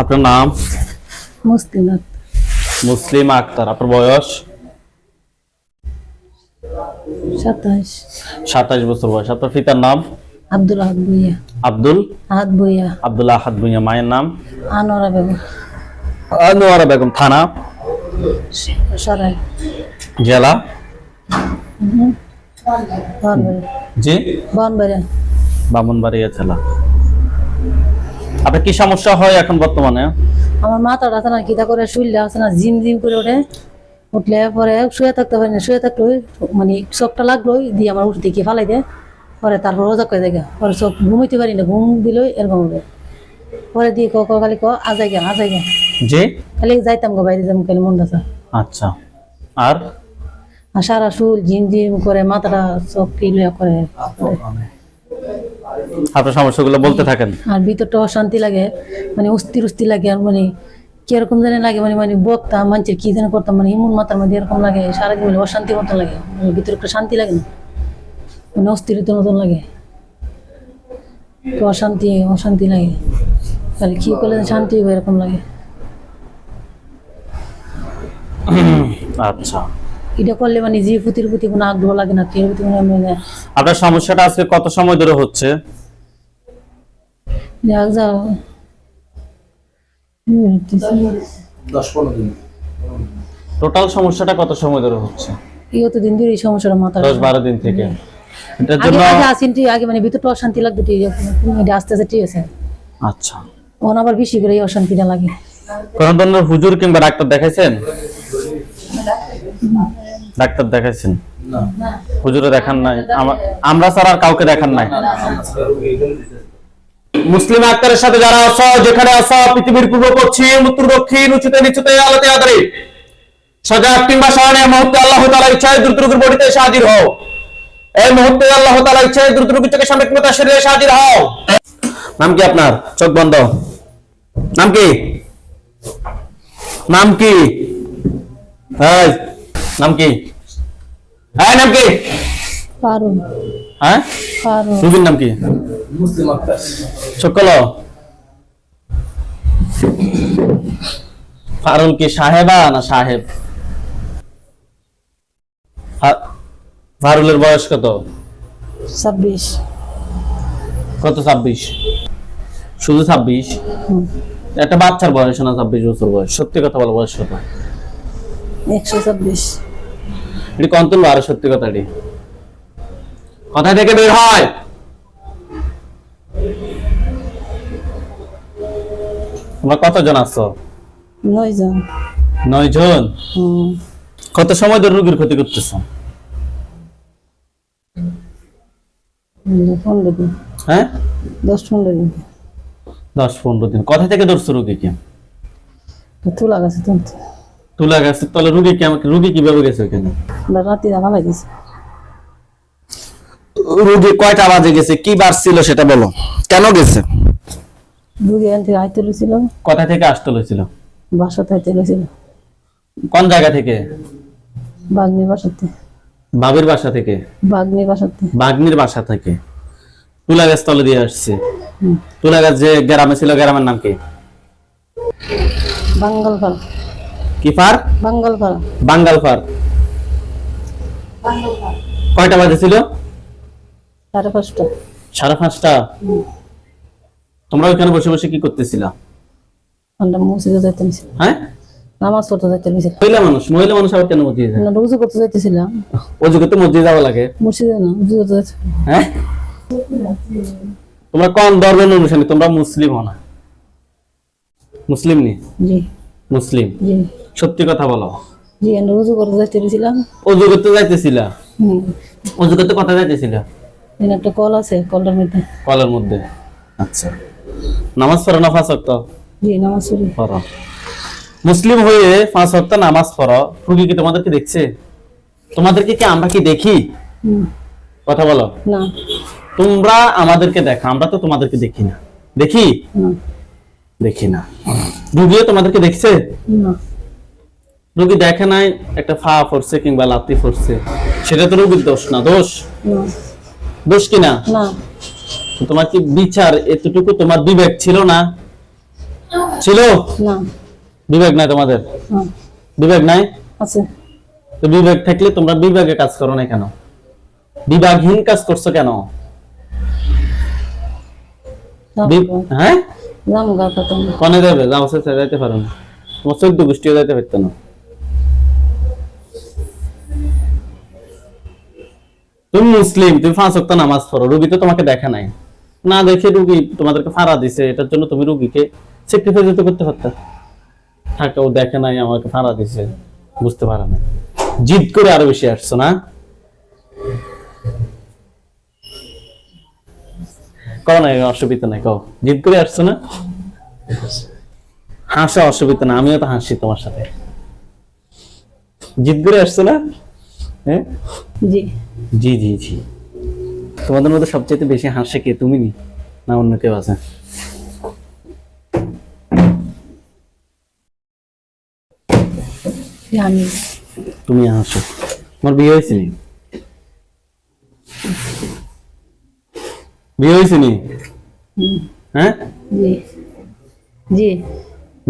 আপনার নাম? মুসলিম আক্তার। আপনার বয়স? সাতাশ। সাতাশ বছর বয়স। আপনার পিতার নাম? আব্দুল আহাদ ভুইয়া। আব্দুল? আহাদ ভুইয়া। আব্দুল্লাহ আহাদ ভুঁইয়া মায়ের নাম? আনোয়ারা বেগম। আনোয়ারা বেগম থানা? সরাই। জেলা? জি? বামনবাড়িয়া জেলা। আপনার কি সমস্যা হয় এখন বর্তমানে? আমার মাথাটা আছে না কিতা করে শুইলে আছে না জিম জিম করে ওঠে। উঠলে পরে শুয়ে থাকতে পারি না শুয়ে থাকলে মানে চোখটা লাগল দিয়ে আমার উঠে দেখি ফালাই দেয়। পরে তারপর রোজা করে দেখে পরে চোখ ঘুমাইতে পারি না ঘুম দিল এরকম হবে। পরে দিয়ে ক ক খালি ক আজাই গা আজাই গা জি? খালি যাইতাম গো বাইরে যাম খালি মনটা। আচ্ছা। আর? আর সারা শুল ঝিম ঝিম করে মাথাটা চোখ ইলিয়া করে। আপনার সমস্যাগুলো বলতে থাকেন। আর ভিতরটা অশান্তি লাগে মানে অস্থির অস্থির লাগে আর মানে কীরকম জানি লাগে মানে মানে বকতাম মানুষের কি যেন করতাম মানে ইমন মাথার মধ্যে এরকম লাগে সারাদিন মানে অশান্তি মতন লাগে মানে ভিতরে একটা শান্তি লাগে না মানে অস্থিরতার মতন লাগে। অশান্তি অশান্তি লাগে তাহলে কি করলে শান্তি হবে এরকম লাগে। আচ্ছা। এটা করলে মানে যে প্রতির প্রতি কোনো আগ্রহ লাগে না কেউ প্রতি কোনো মানে আপনার সমস্যাটা আজকে কত সময় ধরে হচ্ছে? যাক যাও দিন। টোটাল সমস্যাটা কত সময় ধরে হচ্ছে? এই অতদিন ধরে এই সমস্যাটা মাথা দশ বারো দিন থেকে। এটার জন্য আগে আগে মানে ভিতরটা অশান্তি লাগতো ঠিক আছে এটা আস্তে আস্তে ঠিক আছে। আচ্ছা। ওন আবার বেশি করে এই অশান্তিটা লাগে। কোন ধরনের হুজুর কিংবা ডাক্তার দেখাইছেন? ডাক্তার দেখাইছেন? হুজুরে দেখান নাই। আমরা ছাড়া আর কাউকে দেখান নাই। মুসলিম আক্তারের সাথে যারা আছো যেখানে আছো পৃথিবীর পূর্ব পশ্চিম উত্তর দক্ষিণ উঁচুতে নিচুতে আলোতে আদরে সজাগ কিংবা সামনে মুহূর্তে আল্লাহ তাআলা ইচ্ছায় দ্রুত রোগের বডিতে এসে হাজির হও। এই মুহূর্তে আল্লাহ তাআলা ইচ্ছায় দ্রুত রোগীর চোখের সামনে কিংবা তার শরীরে এসে হাজির হও। নাম কি আপনার? চোখ বন্ধ। নাম কি? নাম কি? নাম কি? হ্যাঁ নাম কি? পারুন হ্যাঁ? পারুন রুবির নাম কি? মুসলিম আক্তার। সকল ফারুল কি সাহেবা না সাহেব? ফারুলের বয়স কত? ছাব্বিশ। কত ছাব্বিশ? শুধু ছাব্বিশ? একটা বাচ্চার বয়স না ছাব্বিশ বছর বয়স? সত্যি কথা বলো বয়স কত? একশো ছাব্বিশ। এটি কন তুলবো আরও সত্যি কথাটি। কোথায় থেকে বের হয়? তোমরা কতজন আছো? নয় জন নয় জন কত সময় ধরে রোগীর ক্ষতি করতেছ? হ্যাঁ? দশ পনেরো দিন। দশ পনেরো দিন। কোথা থেকে ধরছো রুগীকে? তুলা গেছে তো তুলা গেছে তাহলে রুগী কি আমাকে রুগী কীভাবে গেছে ওখানে আমরা রাতে ভালাই দিয়েছি রুগী কয়টা বাজে গেছে? কি বার ছিল সেটা বলো। কেন গেছে? দুগে এখান থেকে আইতে লইছিল কোথা থেকে আসতে হয়েছিল? বাসাতে আইতে লইছিল কোন জায়গা থেকে? বাগনির বাসাতে বাবির বাসা থেকে? বাগনির বাসাতে বাগনির বাসা থেকে। তুলা গাছ তলে দিয়ে আসছে। তুলা গাছ যে গ্রামে ছিল গ্রামের নাম কি? বাঙ্গাল পাড়া কি ফার? বাঙ্গাল পাড়া বাঙ্গাল ফার। কয়টা বাজে ছিল? সাড়ে পাঁচটা। সাড়ে পাঁচটা? তোমরা ওইখানে বসে বসে কি করতেছিলা? আমরা মসজিদে যাইতে নিছিল হ্যাঁ? নামাজ পড়তে যাইতে নিছিল মহিলা মানুষ মহিলা মানুষ আবার কেন মসজিদে যায়? রুজু করতে যাইতেছিলাম। অজু করতে মসজিদে যাওয়া লাগে? মসজিদে না রুজু করতে যাইতে হ্যাঁ? তোমরা কোন ধর্মের অনুসারী তোমরা মুসলিম হও না। মুসলিম নি? জি। মুসলিম। সত্যি কথা বলো। জি আমরা রুজু করতে যাইতে নিছিলাম অজু করতে যাইতেছিলা? হুম। অজু করতে কথা যাইতেছিলা? এখানে একটা কল আছে কলটার মধ্যে। কলের মধ্যে। আচ্ছা। নামাজ পড়ো না ওয়াক্ত? জি নামাজ পড়ি। মুসলিম হয়ে পাঁচ ওয়াক্ত নামাজ পড়ো। রুগী কি তোমাদেরকে দেখছে? তোমাদেরকে কি আমরা কি দেখি? কথা বলো। না। তোমরা আমাদেরকে দেখো আমরা তো তোমাদেরকে দেখি না। দেখি? না। দেখি না। রুগীও তোমাদেরকে দেখছে? রুগী দেখে নাই একটা ফা পড়ছে কিংবা লাতি পড়ছে সেটা তো রুগীর দোষ না দোষ? দোষ কিনা না? তোমার কি বিচার এতটুকু তোমার বিবেক ছিল না? ছিল? বিবেক নাই তোমাদের? বিবেক নাই? আছে। তো বিবেক থাকলে তোমরা বিবেকে কাজ করো না কেন? বিভাগহীন কাজ করছ কেন? হ্যাঁ? কনে যাবে যাইতে পারো না। তোমার চোদ্দ গোষ্ঠীও যাইতে না। তুমি মুসলিম, তুমি পাঁচ ওয়াক্ত নামাজ পড়ো, রুগী তো তোমাকে দেখে নাই। না দেখে রুগী তোমাদেরকে ফাড়া দিছে, এটার জন্য তুমি রুগীকে স্যাক্রিফাইস করতে পারতা। থাকে, ও দেখে নাই, আমাকে ফাড়া দিছে, বুঝতে পারে না জিদ করে আরও বেশি আসছো না? কও না অসুবিধা নাই কও। জিদ করে আসছো না? হাসা অসুবিধা না আমিও তো হাসি তোমার সাথে। জিদ করে আসছো না? হ্যাঁ জি। জি জি জি। তোমাদের মধ্যে সবচেয়ে বেশি হাসে কে? তুমি নি? না অন্য কেউ আছে? তুমি হাসো। তোমার বিয়ে হয়েছে বিয়ে হয়েছে নি? হ্যাঁ? জি। জি।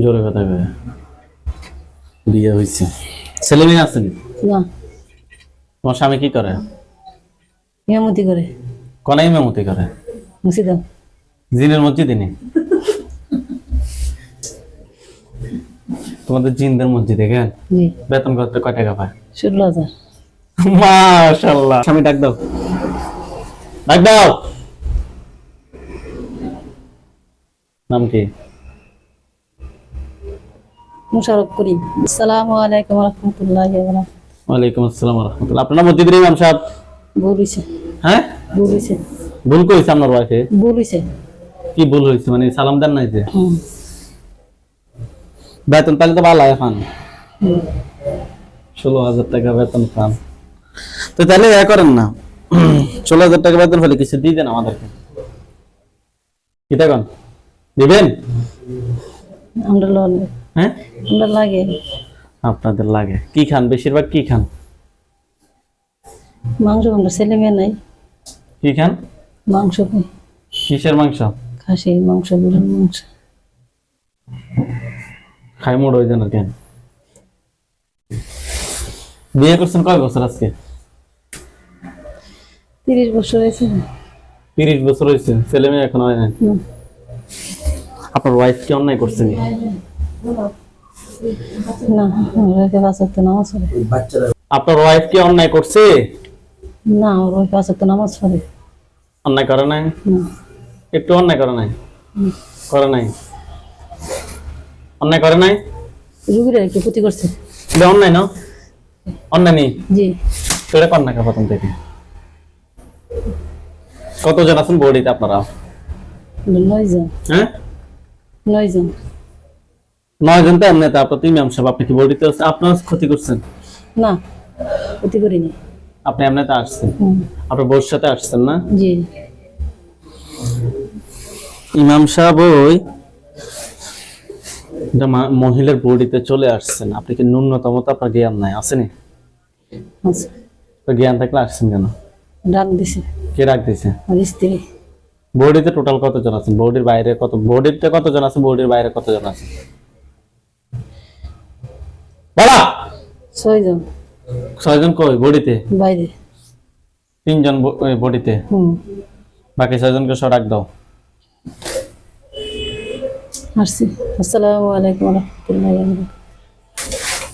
জোরে কথা কয়ে। বিয়ে হয়েছে। ছেলে মেয়ে আছে নি? না। তোমার স্বামী কি করে? মেমতি করে। কনাই মেমতি করে। মুসিদ জিনের মসজিদে নেই তোমাদের জিনদের মসজিদে কেন বেতন করতে কয় টাকা পায়? ষোলো হাজার। মাশাল্লাহ স্বামী ডাক দাও। ডাক দাও। নাম কি? মুশারফ করিম। আসসালামু আলাইকুম রহমতুল্লাহ ওয়ালাইকুম আসসালাম রহমতুল্লাহ। আপনার ইমাম সাহেব ভুল হয়েছে হ্যাঁ? ভুল হয়েছে ভুল করেছে আপনার ওয়াইফে ভুল হয়েছে কি ভুল হয়েছে মানে সালাম দেন নাই যে? বেতন তাহলে তো ভালো এখন। ষোলো হাজার টাকা বেতন পান। তো তাহলে এ করেন না। ষোলো হাজার টাকা বেতন ফেলে কিছু দিয়ে দেন আমাদেরকে। কি দেখুন? দিবেন আমরা লড়লে হ্যাঁ? আমরা লাগে। আপনাদের লাগে। কি খান? বেশিরভাগ কি খান? মাংস আমরা ছেলে মেয়ে নাই। কি খান? মাংস কিসের মাংস? খাসি মাংস গরুর মাংস। খাই মোড় হয়ে যান কেন? বিয়ে করছেন কয় বছর আজকে? তিরিশ বছর হয়েছে। তিরিশ বছর হয়েছে। ছেলে মেয়ে এখন হয় হুম। আপনার ওয়াইফ কি অন্যায় করছেন না? ওকে বাঁচাত নামাজ পড়ে। আপনার ওয়াইফ কি অন্যায় করছে? না ওর ওকে বাঁচাত নামাজ পড়ে। অন্যায় করে নাই? না। একটু অন্যায় করে নাই? করে নাই? অন্যায় করে নাই? রুগীরা কি ক্ষতি করছে? এটা অন্যায় না? অন্যায় নেই? জি। সেটা কর না প্রথম থেকে। কতজন আছেন বডিতে আপনারা? নয় জন হ্যাঁ? নয় জন। নয় জন তো এমনিতে আপনার তিন ইমাম সাহেব আপনি কি আছেন আপনার ক্ষতি করছেন? না ক্ষতি করিনি। আপনি এমনিতে আসছেন? আপনার সাথে আসছেন না? জি। ইমাম সাহেব ওই মহিলার বডিতে চলে আসছেন। আপনি কি ন্যূনতম তো আপনার জ্ঞান নাই? আসেনি জ্ঞান থাকলে আসছেন কেন? ডাক দিছে। কে রাখ দিছে? স্ত্রী। বডিতে টোটাল কতজন আছেন? বডির বাইরে কত বডিতে কতজন আছে বডির বাইরে কতজন আছে বলা! ছয় জন ছয়জন কই? বডিতে বাইরে। তিনজন বডিতে হুম। বাকি ছয়জনকে সব রাখ দাও। আসসালামু আলাইকুম রহমতুল্লাহ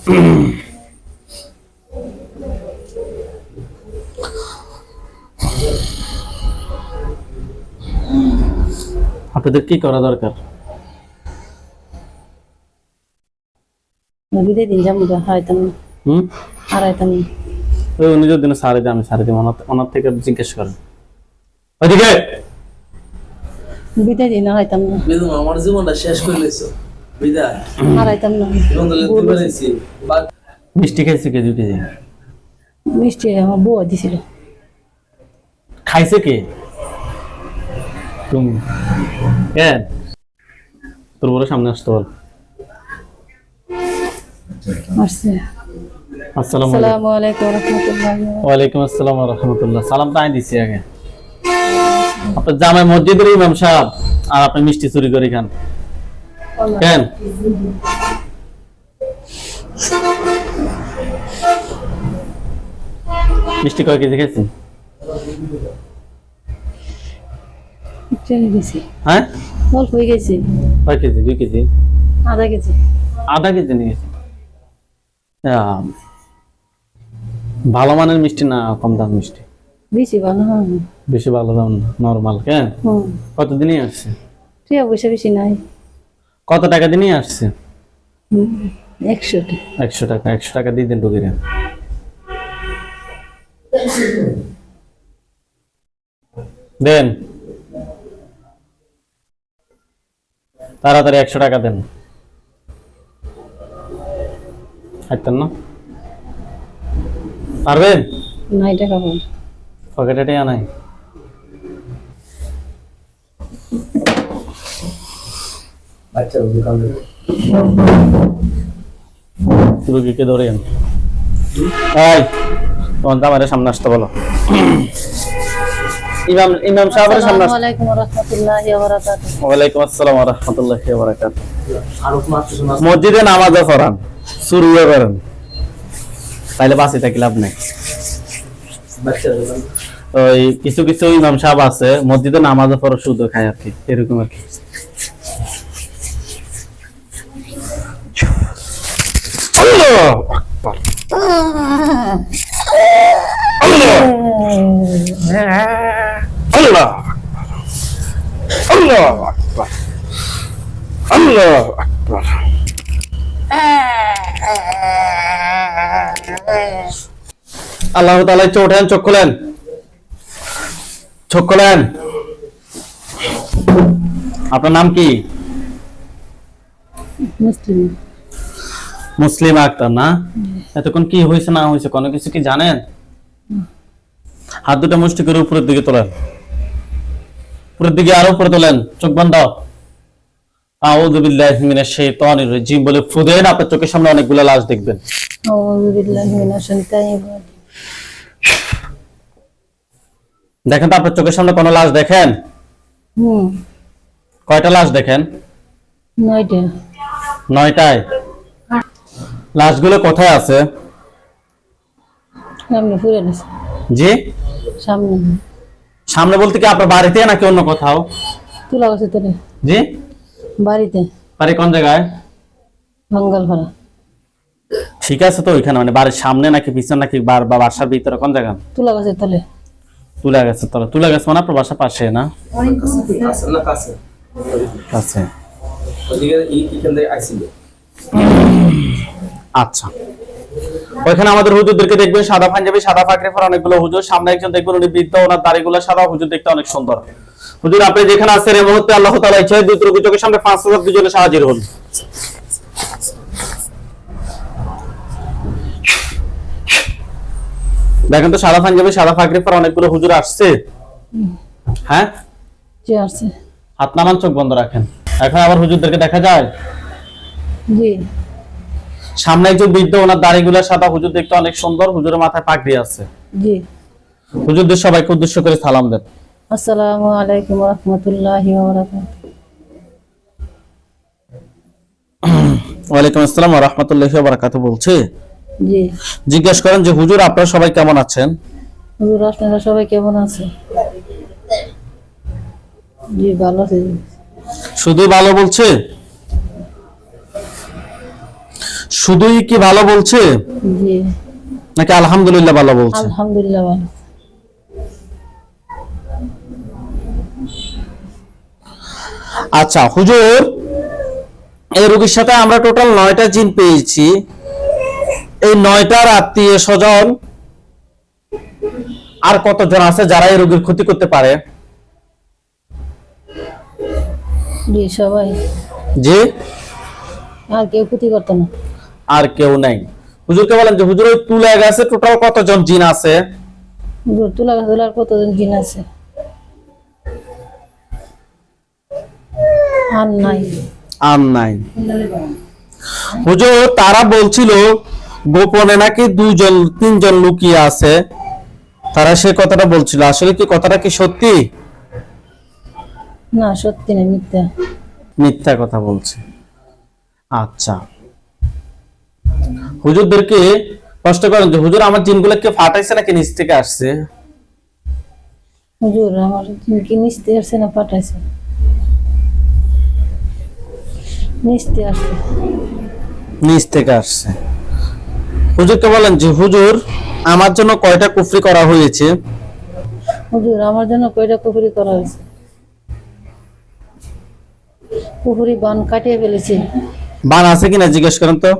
আপনাদের কি করা দরকার? বিদায় দিন যাব হারাইতাম। হুম? হারাইতাম। ওই উনি যদি না সারে দেয় আমি সারে দিব ওনার ওনার থেকে জিজ্ঞেস করেন। ওইদিকে! বিদায় দিন হারাইতাম। না বেদম আমার জীবনটা শেষ করে লেছো বিদায়। হারাইতাম না। জীবন তো লিখতে পেরেছি মিষ্টি খাইছে কে দুটি মিষ্টি আমার বউ দিছিল। খাইছে কে? তুমি কেন তোর বলে সামনে আসতে বল। আসসালামু আলাইকুম। আসসালামু আলাইকুম রহমতুল্লাহ। ওয়ালাইকুম আসসালাম রহমতুল্লাহ। সালাম তো আমি দিচ্ছি আগে। আপনার জামাই মসজিদের ইমাম সাহেব আর আপনি মিষ্টি চুরি করে খান। কেন? মিষ্টি কয় কেজি খেয়েছেন চলে গেছি হ্যাঁ? অল্প হয়ে গেছে। কয় কেজি? দুই কেজি? আধা কেজি। আধা কেজি ভালো মানের মিষ্টি না কম দাম মিষ্টি? বেশি ভালো বেশি ভালো দাম না নর্মাল কেন হুম। কত আসছে? টিয়া পয়সা বেশি নাই। কত টাকা দিনই আসছে? একশো টি। একশো টাকা একশো টাকা দিয়ে দেন ঢুকিয়ে দেন। তাড়াতাড়ি একশো টাকা দেন। হাঁটতেন না? পারবেন? নাই টাকা পাবো পকেটে টেয়া নাই। থেকে। রুগীকে ধরে আন তোমার দামারে সামনে আসতে বলো। ইমাম ইমাম সাহেবের সামনে আসসালামু আলাইকুম রহমতুল্লাহি ওয়া বারাকাতুহু ওয়ালাইকুম আসসালাম ওয়া রাহমাতুল্লাহি ওয়া বারাকাতুহু মসজিদে নামাজও পড়ান শুরুও করেন। তাইলে বাসি থাকি লাভ নেই। ওই কিছু কিছু ইমাম সাহেব আছে মসজিদে নামাজও পড়ো শুধু খায় আর কি এরকম আর কি। আল্লাহু আকবার। আল্লাহ। আল্লাহ আকবার। আল্লাহ আকবার। আল্লাহ তাআলা চোখ ওঠেন চোখ খোলেন। চোখ খোলেন। আপনার নাম কি? মুসলিম। মুসলিম আক্তার না? এতক্ষণ কি হয়েছে না হয়েছে কোনো কিছু কি জানেন? হাত দুটো মুষ্টি করে উপরের দিকে তোলেন। উপরের দিকে আরও উপরে তোলেন চোখ বন্ধ। আউযু বিল্লাহি মিনাশ শাইতানির রাজিম বলে ফুদেন আপনার চোখের সামনে অনেকগুলো লাশ দেখবেন। আউযু বিল্লাহি মিনাশ শাইতানির রাজিম। দেখেন তো আপনার চোখের সামনে কোনো লাশ দেখেন? হুম। কয়টা লাশ দেখেন? নয়টা। নয়টায়। লাশগুলো কোথায় আছে? সামনে ফুরে গেছে জি? সামনে। সামনে বলতে কি আপনার বাড়িতে নাকি অন্য কোথাও? তুলা গেছে তোরে জি? বাড়িতে। বাড়ি কোন জায়গায়? বাঙ্গাল ভাড়া ঠিক আছে তো ওইখানে মানে বাড়ির সামনে নাকি পিছনে নাকি বার- বা বাসার ভিতরে কোন জায়গা? তুলা গেছে তলে। তুলা গেছে তলে। তুলা গেছে মানে আপনার বাসার পাশে না? কাছে। আচ্ছা। ওইখানে আমাদের হুজুরদেরকে দেখবেন সাদা পাঞ্জাবি সাদা পাকড়ি পরা অনেকগুলো হুজুর। সামনে একজন দেখবেন উনি বৃদ্ধ ওনার দাড়িগুলো সাদা হুজুর দেখতে অনেক সুন্দর। হুজুর আপনি যেখানে আছেন এই মুহূর্তে আল্লাহ তাআলা ইচ্ছা দুই রোগী চোখের সামনে পাঁচ হাজার দুজনে সাহায্য হন। দেখেন তো সাদা পাঞ্জাবি সাদা পাকড়ি পরা অনেকগুলো হুজুর আসছে। হ্যাঁ? যে আসছে। হাত নামান চোখ বন্ধ রাখেন। এখন আবার হুজুরদেরকে দেখা যায়? জি। সামনে একজন বৃদ্ধ ওনার দাড়িগুলো সাদা। হুজুর দেখতে অনেক সুন্দর হুজুরের মাথায় পাগড়ি আছে। জি। হুজুরদের সবাইকে উদ্দেশ্য করে সালাম দেন। আসসালামু আলাইকুম রহমতুল্লাহি ওয়া বারাকাতুহু। ওয়ালাইকুম আসসালাম ওয়া রাহমাতুল্লাহি ওয়া বারাকাতুহু বলছে। জি। জিজ্ঞেস করেন যে হুজুর আপনারা সবাই কেমন আছেন? হুজুর আপনারা সবাই কেমন আছে জি ভালো আছে। শুধু ভালো বলছে? শুধুই কি ভালো বলছে? জি। নাকি আলহামদুলিল্লাহ ভালো বলছে? আলহামদুলিল্লাহ ভালো। আচ্ছা হুজুর এই রোগীর সাথে আমরা টোটাল নয়টা জিন পেয়েছি। এই নয়টার আত্মীয় স্বজন আর কতজন আছে যারা এই রোগীর ক্ষতি করতে পারে? জি সবাই। যে আর কেউ ক্ষতি করতো না। আর কেউ নাই। হুজুরকে বলেন যে হুজুর ওই তুলে গেছে টোটাল কতজন জিন আছে? হুজুর তুলা গাছ তোলার কতজন জিন আছে? আর নাই। আর নাই। হুজুর তারা বলছিল গোপনে নাকি দুজন তিনজন লুকিয়ে আছে? তারা সে কথাটা বলছিল। আসলে কি কথাটা কি সত্যি? না সত্যি না মিথ্যা। মিথ্যা কথা বলছে। আচ্ছা। হুজুরদেরকে কষ্ট করেন যে হুজুর আমার জিনগুলোকে ফাটাইছে নাকি নিচ থেকে আসছে? হুজুর আমার কি নিচতে আসছে না পাঠাইছে নিচতে আসছে। নিচ থেকে আসছে। হুজুরকে বলেন যে হুজুর আমার জন্য কয়টা কুফরি করা হয়েছে? হুজুর আমার জন্য কয়টা পুকুরি করা হয়েছে? পুকুরি বান কাটিয়ে ফেলেছে। বান আছে কিনা জিজ্ঞেস করেন তো।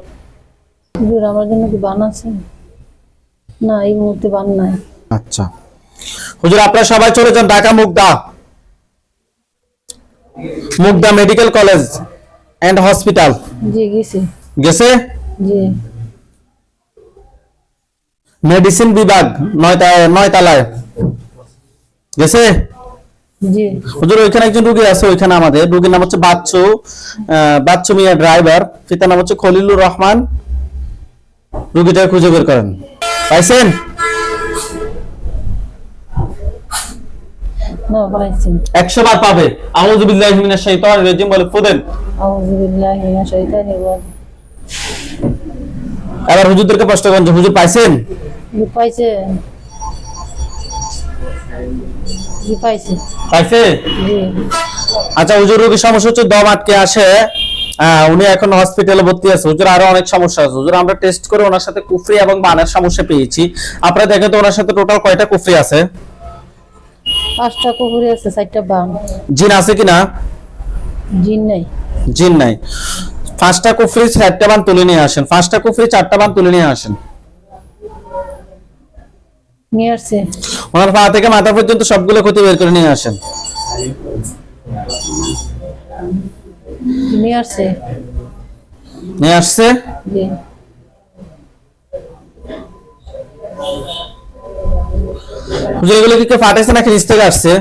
হুজুর আমার জন্য কি বান আছে? না এই মুহূর্তে বান নাই। আচ্ছা। হুজুর আপনারা সবাই চলে যান Dhaka Mugda. Mugda medical college and hospital. জি গেছে। গেছে? জি। মেডিসিন বিভাগ নয়তা নয়তলায়। গেছে? জি। হুজুর ওইখানে একজন রুগী আছে ওইখানে আমাদের। রুগীর নাম হচ্ছে বাচ্চু বাচ্চু মিয়া ড্রাইভার। পিতার নাম হচ্ছে খলিলুর রহমান। রুগীটা খুঁজে বের করেন। পাইছেন? একশো বার পাবে। আউযু বিল্লাহি মিনাশ শাইতানির রাজিম বলে ফুদেন আউযু বিল্লাহি মিনাশ শাইতানির রাজিম। এবার হুজুরদেরকে প্রশ্ন করেন হুজুর পাইছেন? পাইছে। পাইছে। পাইছে? আচ্ছা হুজুর রোগীর সমস্যা হচ্ছে দম আটকে আসে। আহ, উনি এখন হসপিটালে ভর্তি আছে। হুজুর আরও অনেক সমস্যা আছে। হুজুর আমরা টেস্ট করে ওনার সাথে কুফরি এবং বানের সমস্যা পেয়েছি। আপনারা দেখেন তো ওনার সাথে টোটাল কয়টা কুফরি আছে? পাঁচটা কুকুরি আছে চারটা বান। জিন আছে কিনা জিন নাই। জিন নাই। পাঁচটা কুফরি চারটা বান তুলে নিয়ে আসেন। পাঁচটা কুফরি চারটা বান তুলে নিয়ে আসেন। নিয়ে আসছে। ওনার পা থেকে মাথা পর্যন্ত সবগুলো ক্ষতি বের করে নিয়ে আসেন। নিয়ে আসছে। নিয়ে আসছে? জি। হুজুর কি কেউ ফাটাইছে নাকি নিচ থেকে আসছে?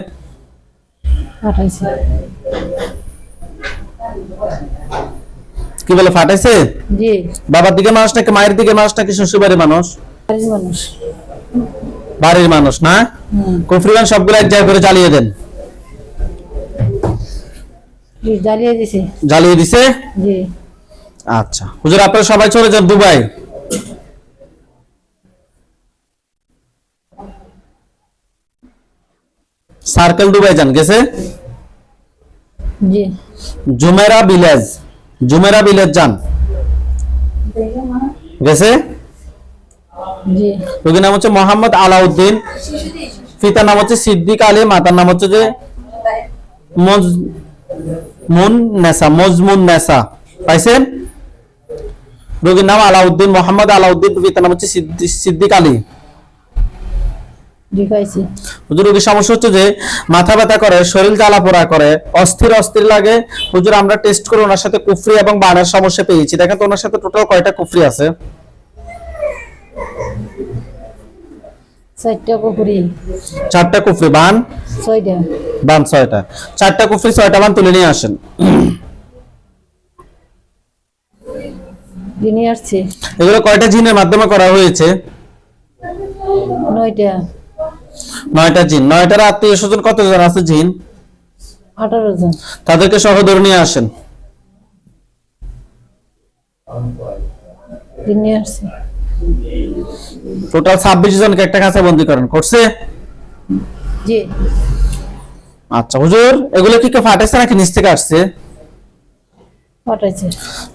কি বলে ফাটাইছে জি। বাবার দিকে মানুষ নাকি মায়ের দিকে মানুষ নাকি শ্বশুরবাড়ির মানুষ? বাড়ির মানুষ। বাড়ির মানুষ না? কুফরিগান সবগুলো এক জায়গায় করে চালিয়ে দেন। জ্বালিয়ে দিছে। জ্বালিয়ে দিছে? জি। আচ্ছা। হুজুর আপনারা সবাই চলে যান দুবাই। সার্কেল দুবাই যান গেছে? জি। Jumeirah village. জুমেরা ভিলেজ যান। গেছে? জি। রোগীর নাম হচ্ছে মোহাম্মদ আলাউদ্দিন। পিতার নাম হচ্ছে সিদ্দিক আলী মাতার নাম হচ্ছে যে মজ- মুন নেসা মজমুন নেসা পাইছেন? রোগীর নাম আলাউদ্দিন মোহাম্মদ আলাউদ্দিন পিতার নাম হচ্ছে সিদ্দি- সিদ্দিক আলী। রোগীর সমস্যা হচ্ছে যে মাথা ব্যথা করে শরীর জ্বালা পোড়া করে অস্থির অস্থির লাগে। হুজুর আমরা টেস্ট করে ওনার সাথে কুফরি এবং বানের সমস্যা পেয়েছি। দেখেন তো ওনার সাথে টোটাল কয়টা কুফরি আছে? চারটা পুকুরি চারটা কুফরি বান? ছয়টা। বান ছয়টা। চারটা কুফরি ছয়টা বান তুলে নিয়ে আসেন। নিয়ে আসছে। এগুলো কয়টা জিনের মাধ্যমে করা হয়েছে? নয়টা। নয়টা জিন। নয়টার আত্মীয় স্বজন কতজন আছে জিন? আঠারো জন। তাদেরকে সহ ধরে নিয়ে আসেন। নিয়ে আসছে। টোটাল ছাব্বিশ জনকে একটা কাছে বন্দি করেন করছে। জি। আচ্ছা হুজুর এগুলো কি কেউ ফাটাইছে নাকি নিচ থেকে আসছে? পাঠাইছে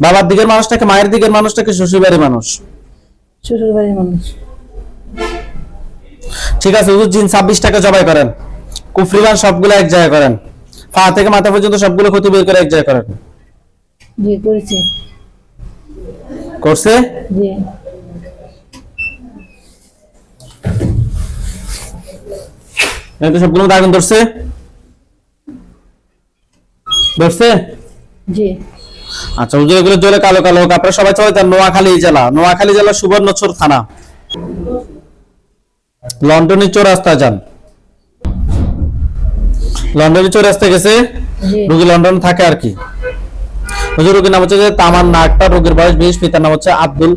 বাবার দিকের মানুষটাকে মায়ের দিকের মানুষটাকে শ্বশুর বাড়ির মানুষ? শ্বশুর বাড়ির মানুষ। ঠিক আছে হুজুর জিন ছাব্বিশ টাকা জবাই করেন। কুফরিবান সবগুলো এক জায়গায় করেন। পা থেকে মাথা পর্যন্ত সবগুলো ক্ষতি বের করে এক জায়গায় করেন। জি করেছি। করছে? জি। তো সবগুলো আগুন ধরছে। ধরছে? জি। আচ্ছা হুজুর এগুলো জলে কালো কালো হোক আপনারা সবাই নোয়াখালী জেলা। নোয়াখালী জেলা সুবর্ণচর থানা। লন্ডনের চৌরাস্তা যান। লন্ডনের চৌরাস্তা গেছে? রোগী লন্ডন থাকে আর কি। হুজুর রোগীর নাম হচ্ছে যে তামান নাকটা রোগীর বয়স বিশ পিতার নাম হচ্ছে আব্দুল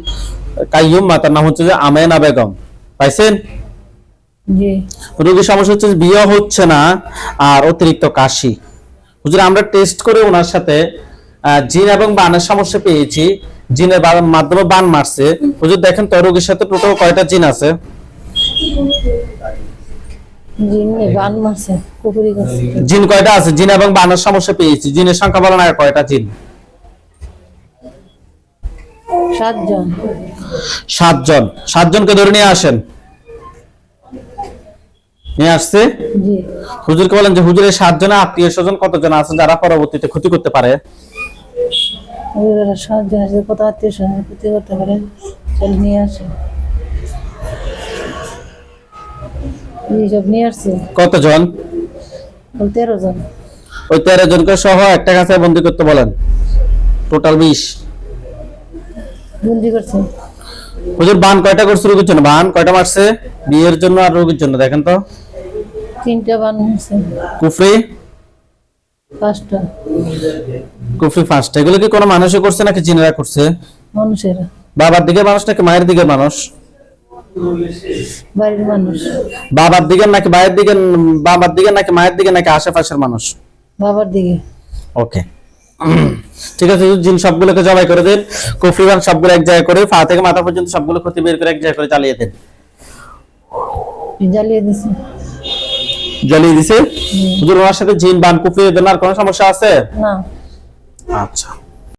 কাইয়ুম মাতার নাম হচ্ছে যে আমেনা বেগম। পাইছেন? রোগীর সমস্যা হচ্ছে বিয়ে হচ্ছে না আর অতিরিক্ত কাশি। হুজুর আমরা টেস্ট করে ওনার সাথে জিন এবং বানের সমস্যা পেয়েছি। জিনের মাধ্যমে বান মারছে। হুজুর দেখেন তো রোগীর সাথে টোটাল কয়টা জিন আছে? জিনে কয়টা আছে? জিন এবং বানের সমস্যা পেয়েছি। জিনের সংখ্যা বলেন আর কয়টা জিন? সাতজন। সাতজন। সাতজনকে ধরে নিয়ে আসেন। নিয়ে আসছে? হুজুরকে বলেন যে হুজুরের সাতজনে আত্মীয় স্বজন কতজন আছেন যারা পরবর্তীতে ক্ষতি করতে পারে? সাতজন আছে কত আত্মীয় স্বজন ক্ষতি করতে পারে? চল নিয়ে আসে। জি সব নিয়ে আসছে? কতজন? তেরো জন। ওই তেরো জনকে সহ একটা কাছে বন্দি করতে বলেন। টোটাল বিশ। বন্দি করছে। হুজুর বান কয়টা করছে বান কয়টা মারছে? বিয়ের জন্য আর রোগীর জন্য দেখেন তো। তিনটা বান মারছে কুফরি? পাঁচটা। কুফরি ফার্স্ট এগুলো কি কোনো মানুষে করছে নাকি জিনেরা করছে? মানুষেরা। বাবার দিকে মানুষ নাকি মায়ের দিকে মানুষ? বাড়ির মানুষ। বাবার দিকে নাকি মায়ের দিকে বাবার দিকে নাকি মায়ের দিকে নাকি আশেপাশের মানুষ? বাবার দিকে। ওকে। ঠিক আছে জিন সবগুলোকে জবাই করে দিন। কুফরি বান সবগুলো এক জায়গায় করে পা থেকে মাথা পর্যন্ত সবগুলো ক্ষতি বের করে এক জায়গায় করে চালিয়ে দিন। জ্বালিয়ে দিছে। জ্বালিয়ে দিছে? হুজুর ওনার সাথে জিন বান কুফরি দেনার কোনো সমস্যা আছে? না। আচ্ছা।